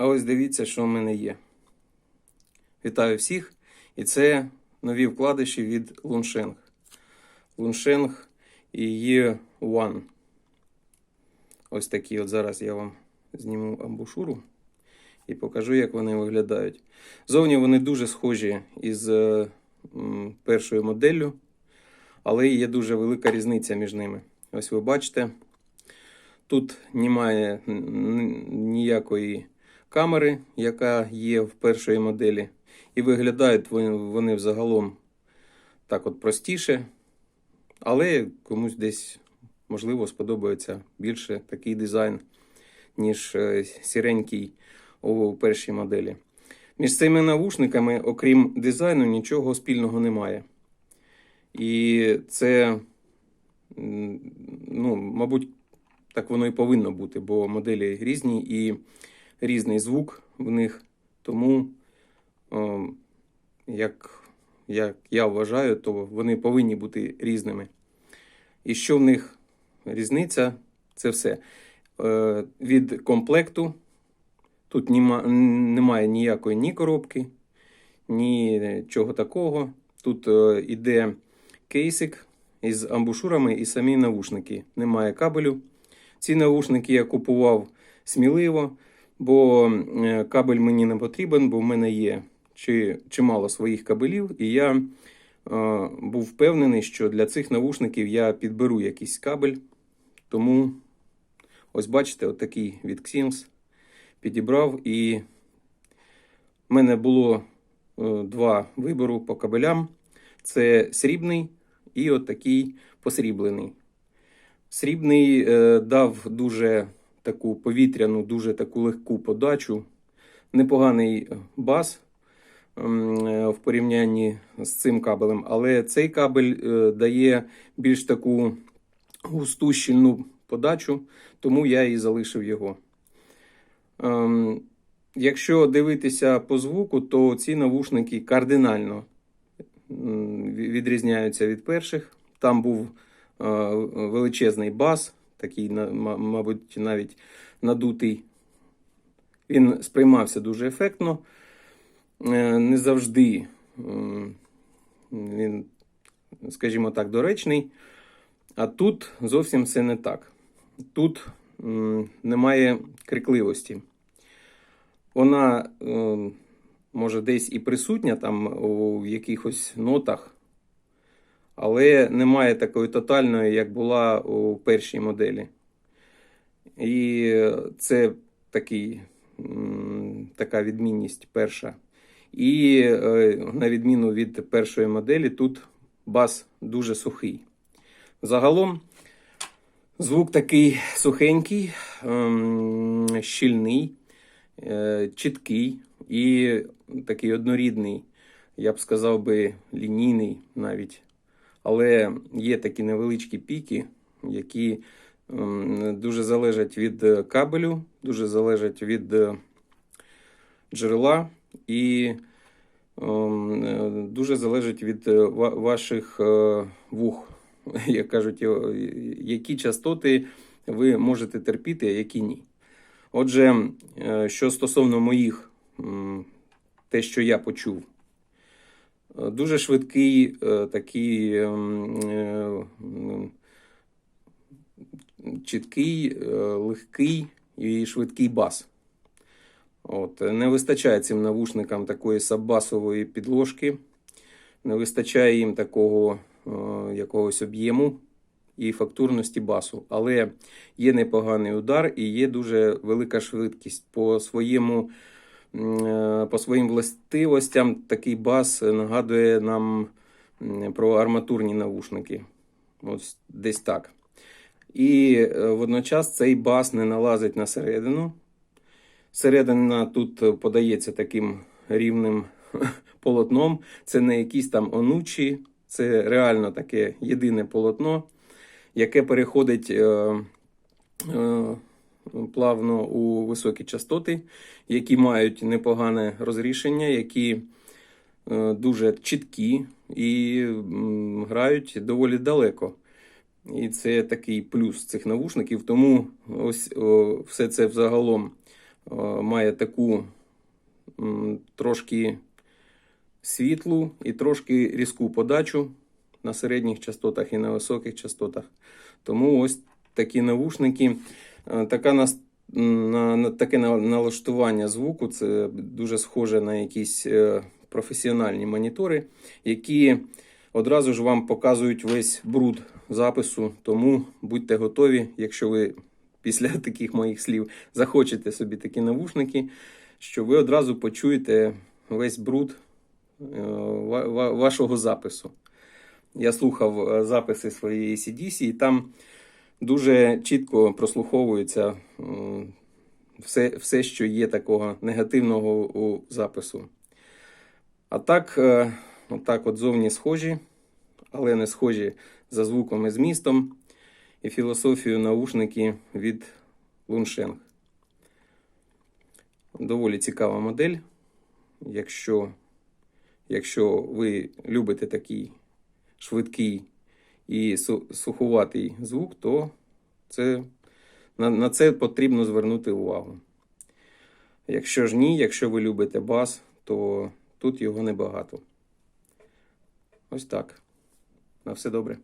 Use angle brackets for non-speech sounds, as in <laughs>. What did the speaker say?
А ось дивіться, що в мене є. Вітаю всіх! І це нові вкладиші від Луншенг. Луншенг і є One. Ось такі от зараз я вам зніму амбушуру і покажу, як вони виглядають. Зовні вони дуже схожі із е, першою моделлю, але є дуже велика різниця між ними. Ось ви бачите, тут немає ніякої камери, яка є в першої моделі. І виглядають вони, вони взагалом так от простіше, але комусь десь, можливо, сподобається більше такий дизайн, ніж е, сіренький у першій моделі. Між цими навушниками, окрім дизайну, нічого спільного немає. І це, ну, мабуть, так воно і повинно бути, бо моделі різні і різний звук в них. Тому, о, як, як я вважаю, то вони повинні бути різними. І що в них різниця, це все. Е, від комплекту тут нема, немає ніякої ні коробки, ні чого такого. Тут е, іде кейсик із амбушурами і самі навушники. Немає кабелю. Ці навушники я купував сміливо, бо е, кабель мені не потрібен, бо в мене є чи, чимало своїх кабелів, і я е, був впевнений, що для цих навушників я підберу якийсь кабель. Тому ось бачите, отакий від Xims підібрав. І в мене було е, два вибору по кабелям: це срібний і от такий посріблений. Срібний е, дав дуже таку повітряну, дуже таку легку подачу. Непоганий бас ем, е, в порівнянні з цим кабелем, але цей кабель е, дає більш таку густу щільну подачу, тому я і залишив його. Ем, Якщо дивитися по звуку, то ці навушники кардинально відрізняються від перших. Там був е, величезний бас, такий, мабуть, навіть надутий. Він сприймався дуже ефектно. Е, Не завжди він, скажімо так, доречний. А тут зовсім все не так. Тут немає крикливості. Вона е, може десь і присутня там у якихось нотах, але немає такої тотальної, як була у першій моделі. І це такий, така відмінність перша. І е, на відміну від першої моделі, тут бас дуже сухий. Загалом звук такий сухенький, ем, щільний, е, чіткий і такий однорідний, я б сказав би, лінійний навіть. Але є такі невеличкі піки, які дуже залежать від е, кабелю, дуже залежать від е, джерела і е, дуже залежить від ваших вух, <laughs> як кажуть, які частоти ви можете терпіти, а які ні. Отже, що стосовно моїх, те, що я почув, дуже швидкий е, такий ем, е, чіткий, е, легкий і швидкий бас. От, не вистачає цим навушникам такої саббасової підложки, не вистачає їм такого якогось об'єму і фактурності басу. Але є непоганий удар і є дуже велика швидкість. По, своєму, по своїм властивостям такий бас нагадує нам про арматурні навушники. Ось десь так. І е, водночас цей бас не налазить на середину. Середина тут подається таким рівним <laughs> полотном. Це не якісь там онучі, це реально таке єдине полотно, яке переходить е, е, плавно у високі частоти, які мають непогане розрішення, які е, дуже чіткі і грають доволі далеко. І це такий плюс цих навушників. Тому ось о, все це взагалом е, має таку м, трошки світлу і трошки різку подачу на середніх частотах і на високих частотах. Тому ось такі навушники, така нас, на, на, таке налаштування звуку це дуже схоже на якісь е, професіональні монітори, які одразу ж вам показують весь бруд запису. Тому будьте готові, якщо ви після <laughs> таких моїх слів захочете собі такі навушники, що ви одразу почуєте весь бруд е, ва- ва- вашого запису. Я слухав е, записи своєї CDC, і там дуже чітко прослуховується все, все, що є такого негативного у запису. А так, е, отак от зовні схожі, але не схожі за звуком і змістом, і філософію наушники від Луншенг. Доволі цікава модель. Якщо, якщо ви любите такий швидкий і су- сухуватий звук, то це, на, на це потрібно звернути увагу. Якщо ж ні, якщо ви любите бас, то тут його небагато. Ось так. На все добре.